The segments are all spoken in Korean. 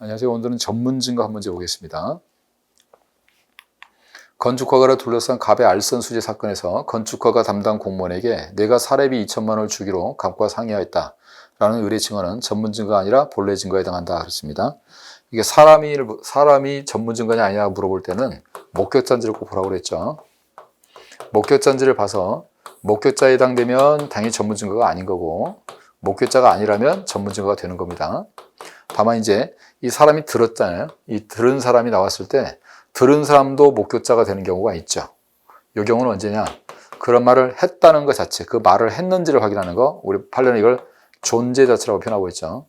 안녕하세요. 오늘은 전문 증거 한 문제 보겠습니다. 건축허가를 둘러싼 갑의 알선 수재 사건에서 건축허가 담당 공무원에게 내가 사례비 2천만 원을 주기로 갑과 상의하였다. 라는 의뢰 증언은 전문 증거가 아니라 본래 증거에 해당한다. 그렇습니다. 이게 사람이, 사람이 전문 증거냐 아니냐 물어볼 때는 목격자인지를 꼭 보라고 그랬죠. 목격자인지를 봐서 목격자에 해당되면 당연히 전문 증거가 아닌 거고 목격자가 아니라면 전문 증거가 되는 겁니다. 다만 이제 이 사람이 들었잖아요. 이 들은 사람이 나왔을 때 들은 사람도 목격자가 되는 경우가 있죠. 이 경우는 언제냐? 그런 말을 했다는 것 자체, 그 말을 했는지를 확인하는 거, 우리 판례는 이걸 존재 자체라고 표현하고 있죠.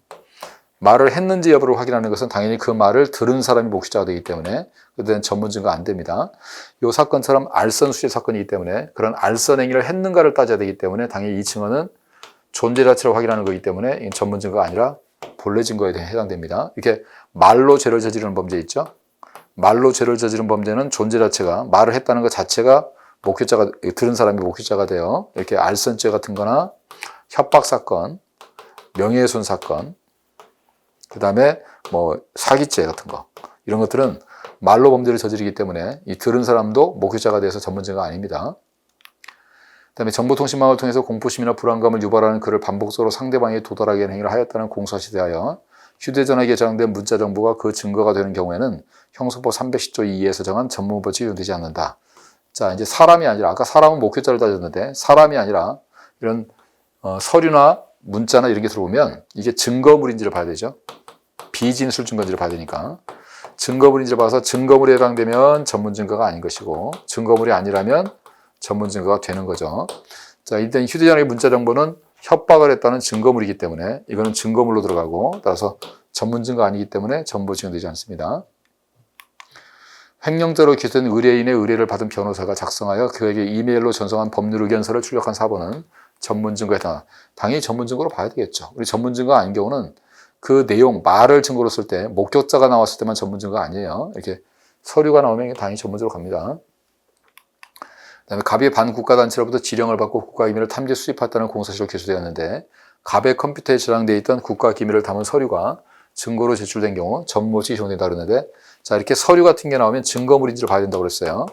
말을 했는지 여부를 확인하는 것은 당연히 그 말을 들은 사람이 목격자가 되기 때문에 그때는 전문 증거 안 됩니다. 이 사건처럼 알선 수재 사건이기 때문에 그런 알선 행위를 했는가를 따져야 되기 때문에 당연히 이 증언은 존재 자체를 확인하는 거기 때문에 전문 증거가 아니라 본래 증거에 해당됩니다. 이렇게 말로 죄를 저지르는 범죄 있죠. 말로 죄를 저지른 범죄는 존재 자체가 말을 했다는 것 자체가 목격자가 들은 사람이 목격자가 돼요. 이렇게 알선죄 같은 거나 협박 사건, 명예훼손 사건, 그다음에 뭐 사기죄 같은 거 이런 것들은 말로 범죄를 저지르기 때문에 이 들은 사람도 목격자가 돼서 전문죄가 아닙니다. 그다음에 정보통신망을 통해서 공포심이나 불안감을 유발하는 글을 반복적으로 상대방에게 도달하게 하는 행위를 하였다는 공소시에 대하여 휴대전화기에 저장된 문자 정보가 그 증거가 되는 경우에는 형소법 310조 2에서 정한 전문법이 적용되지 않는다. 자, 이제 사람이 아니라 아까 사람은 목격자를 따졌는데 사람이 아니라 이런 어, 서류나 문자나 이런 게 들어오면 이게 증거물인지를 봐야 되죠. 비진술 증거인지를 봐야 되니까 증거물인지를 봐서 증거물에 해당되면 전문 증거가 아닌 것이고 증거물이 아니라면 전문 증거가 되는 거죠. 자, 일단 휴대전화의 문자 정보는 협박을 했다는 증거물이기 때문에 이거는 증거물로 들어가고 따라서 전문 증거 아니기 때문에 전부 적용되지 않습니다. 횡령죄로 기소된 의뢰인의 의뢰를 받은 변호사가 작성하여 그에게 이메일로 전송한 법률 의견서를 출력한 사본은 전문 증거에 해당. 당연히 전문 증거로 봐야 되겠죠. 우리 전문 증거 아닌 경우는 그 내용 말을 증거로 쓸 때 목격자가 나왔을 때만 전문 증거 아니에요. 이렇게 서류가 나오면 당연히 전문적으로 갑니다. 그다음에 갑이 반국가단체로부터 지령을 받고 국가기밀을 탐지 수집했다는 공사실로 기소되었는데 갑의 컴퓨터에 저장되어 있던 국가기밀을 담은 서류가 증거로 제출된 경우 전모시 적용된다 그러는데 자 이렇게 서류 같은 게 나오면 증거물인지를 봐야 된다고 그랬어요.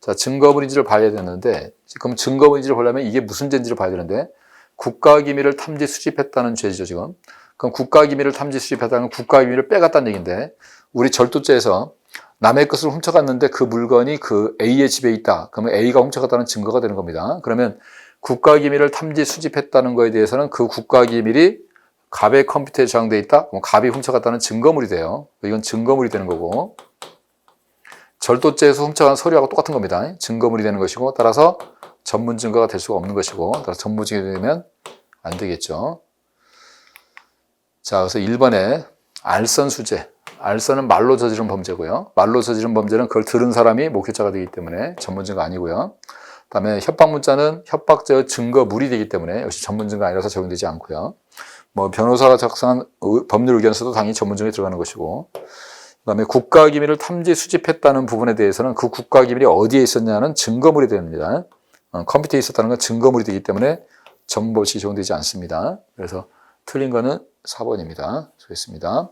자 증거물인지를 봐야 되는데 지금 증거물인지를 보려면 이게 무슨 죄인지를 봐야 되는데 국가기밀을 탐지 수집했다는 죄죠 지금. 그럼 국가기밀을 탐지 수집했다는 국가기밀을 빼갔다는 얘기인데 우리 절도죄에서 남의 것을 훔쳐갔는데 그 물건이 그 A의 집에 있다. 그러면 A가 훔쳐갔다는 증거가 되는 겁니다. 그러면 국가기밀을 탐지 수집했다는 거에 대해서는 그 국가기밀이 갑의 컴퓨터에 저장돼 있다. 그럼 갑이 훔쳐갔다는 증거물이 돼요. 이건 증거물이 되는 거고 절도죄에서 훔쳐간 서류하고 똑같은 겁니다. 증거물이 되는 것이고 따라서 전문 증거가 될 수가 없는 것이고 따라서 전문 증거가 되면 안 되겠죠. 자, 그래서 1번에 알선 수재. 알선은 말로 저지른 범죄고요. 말로 저지른 범죄는 그걸 들은 사람이 목격자가 되기 때문에 전문증거 아니고요. 그다음에 협박 문자는 협박죄의 증거물이 되기 때문에 역시 전문증거 아니라서 적용되지 않고요. 뭐 변호사가 작성한 의- 법률 의견서도 당연히 전문증에 들어가는 것이고 그다음에 국가기밀을 탐지 수집했다는 부분에 대해서는 그 국가기밀이 어디에 있었냐는 증거물이 됩니다. 어, 컴퓨터에 있었다는 건 증거물이 되기 때문에 전법이 적용되지 않습니다. 그래서 틀린 거는 4번입니다. 수고했습니다.